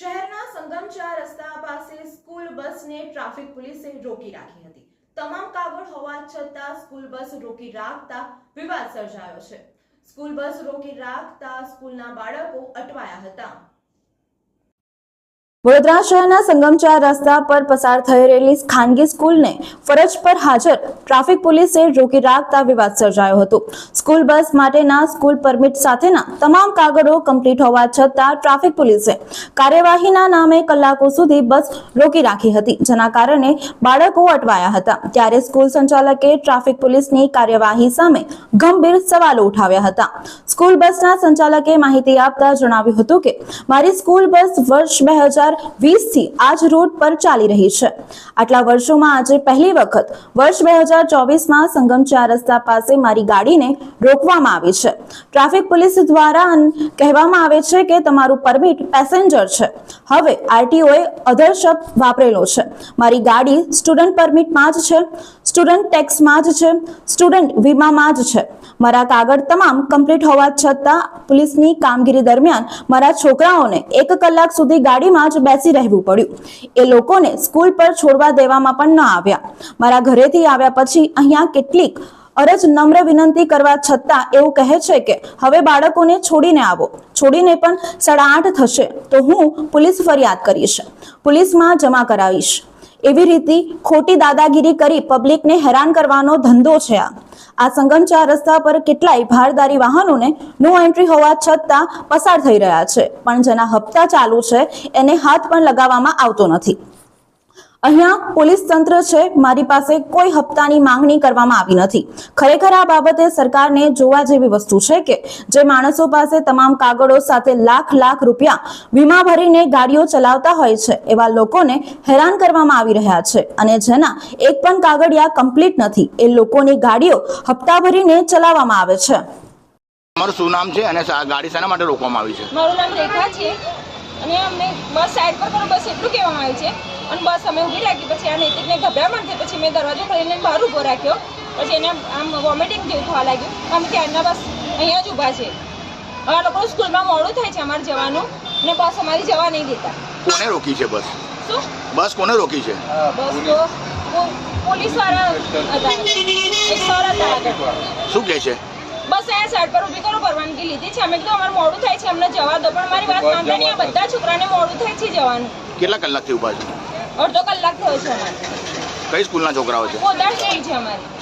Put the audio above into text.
શહેરના સંગમચા રસ્તા પાસે સ્કૂલ બસને ટ્રાફિક પોલીસે રોકી રાખી હતી. તમામ કાગળ હોવા છતાં સ્કૂલ બસ રોકી રાખતા વિવાદ સર્જાયો છે. સ્કૂલ બસ રોકી રાખતા સ્કૂલના બાળકો અટવાયા હતા. વડોદરા શહેરના સંગમચાર રસ્તા પર પસાર થઈ રહેલી ખાનગી સ્કૂલને ફરજ પર હાજર ટ્રાફિક પોલીસે રોકી રાખતા વિવાદ સર્જાયો હતો. સ્કૂલ બસ માટેના સ્કૂલ પરમિટ સાથેના તમામ કાગળો કમ્પ્લીટ હોવા છતાં ટ્રાફિક પોલીસે કાર્યવાહીના નામે કલાકો સુધી બસ રોકી રાખી હતી, જેના કારણે બાળકો અટવાયા હતા. ત્યારે સ્કૂલ સંચાલકે ટ્રાફિક પોલીસની કાર્યવાહી સામે ગંભીર સવાલો ઉઠાવ્યા હતા. સ્કૂલ બસના સંચાલકે માહિતી આપતા જણાવ્યું હતું કે, મારી સ્કૂલ બસ વર્ષ બે હજાર વીસથી આજ રોડ પર ચાલી રહી છે. આટલા વર્ષોમાં આજે પહેલી વખત વર્ષ બે હજાર ચોવીસમાં સંગમ ચાર રસ્તા પાસે મારી ગાડીને રોકવામાં આવી છે. ટ્રાફિક પોલીસ દ્વારા કહેવામાં આવે છે કે તમારું પરમિટ પેસેન્જર છે. હવે આરટીઓએ અધર શબ્દ વાપરેલો છે. મારી ગાડી સ્ટુડન્ટ પરમિટમાં જ છે, સ્ટુડન્ટ ટેક્સમાં જ છે, સ્ટુડન્ટ વીમામાં જ છે. મારા કાગળ તમામ કમ્પ્લીટ હોવા છતાં પોલીસની કામગીરી દરમિયાન મારા છોકરાઓને એક કલાક સુધી ગાડીમાં જ બેસી રહેવું પડ્યું. એ લોકોને સ્કૂલ પર છોડવા દેવામાં પણ ન આવ્યા. મારા ઘરેથી આવ્યા પછી અહીંયા કેટલીક અરજ નમ્ર વિનંતી કરવા છતાં એવું કહે છે કે, હવે બાળકોને છોડીને આવો. છોડીને પણ સાડા આઠ થશે, તો હું પોલીસ ફરિયાદ કરીશ. પોલીસમાં જમા કરાવીશ. એવી રીતે ખોટી દાદાગીરી કરી પબ્લિકને હેરાન કરવાનો ધંધો છે આ. આ સંગમચા રસ્તા પર કેટલાય ભારદારી વાહનોને નો એન્ટ્રી હોવા છતાં પસાર થઈ રહ્યા છે. પણ જેના હપ્તા ચાલુ છે, એને હાથ પણ લગાવવામાં આવતો નથી. અહીંયા પોલીસ તંત્ર છે મારી પાસે કોઈ હપ્તાની માંગણી કરવામાં આવી નથી. ખરેખર આ બાબતે સરકારને જોવા જેવી વસ્તુ છે કે જે માણસો પાસે તમામ કાગળો સાથે લાખ લાખ રૂપિયા વીમા ભરીને ગાડીઓ ચલાવતા હોય છે એવા લોકોને હેરાન કરવામાં આવી રહ્યા છે. અને જેના એક પણ કાગળિયા કમ્પ્લીટ નથી એ લોકોની ગાડીઓ હપ્તા ભરીને ચલાવવામાં આવે છે. મારું શું નામ છે અને ગાડી શાના માટે રોકવામાં આવી છે? મારું નામ રેખા છે. અને અમને બસ સાઈડ પર પણ બસ એટલું કહેવામાં આવ્યું છે. અને બસ અમે ઊભી રાખી પછી આ નૈતિકને ગભરામણ થઈ પછી મેં દરવાજો ખોલીને બહાર ઊભો રાખ્યો. પછી એને આમ વોમિટિંગ જેવું થવા લાગ્યું. અમે ત્યારના બસ અહીંયા જ ઊભા છે. આ લોકો સ્કૂલમાં મોડું થાય છે અમારે જવાનું. ને બસ અમારી જવા નહીં દેતા. કોને રોકી છે બસ? શું? બસ કોને રોકી છે? બસ તો પોલીસવાળા હતા. એક સર હતા શું કહે છે? બસ અહીંયા સાઈડ પર ઊભી કરો પરવાનગી લીધી છે. અમે કીધું અમારે મોડું થાય છે અમને જવા દો. પણ મારી વાત માનતા નહીં આ બધા છોકરાને મોડું થાય છે જવાનું. કેટલા કલાકથી ઊભા છે? અડધો કલાક થયો છે અમારે. કઈ સ્કૂલના છોકરાઓ છે? છે અમારી.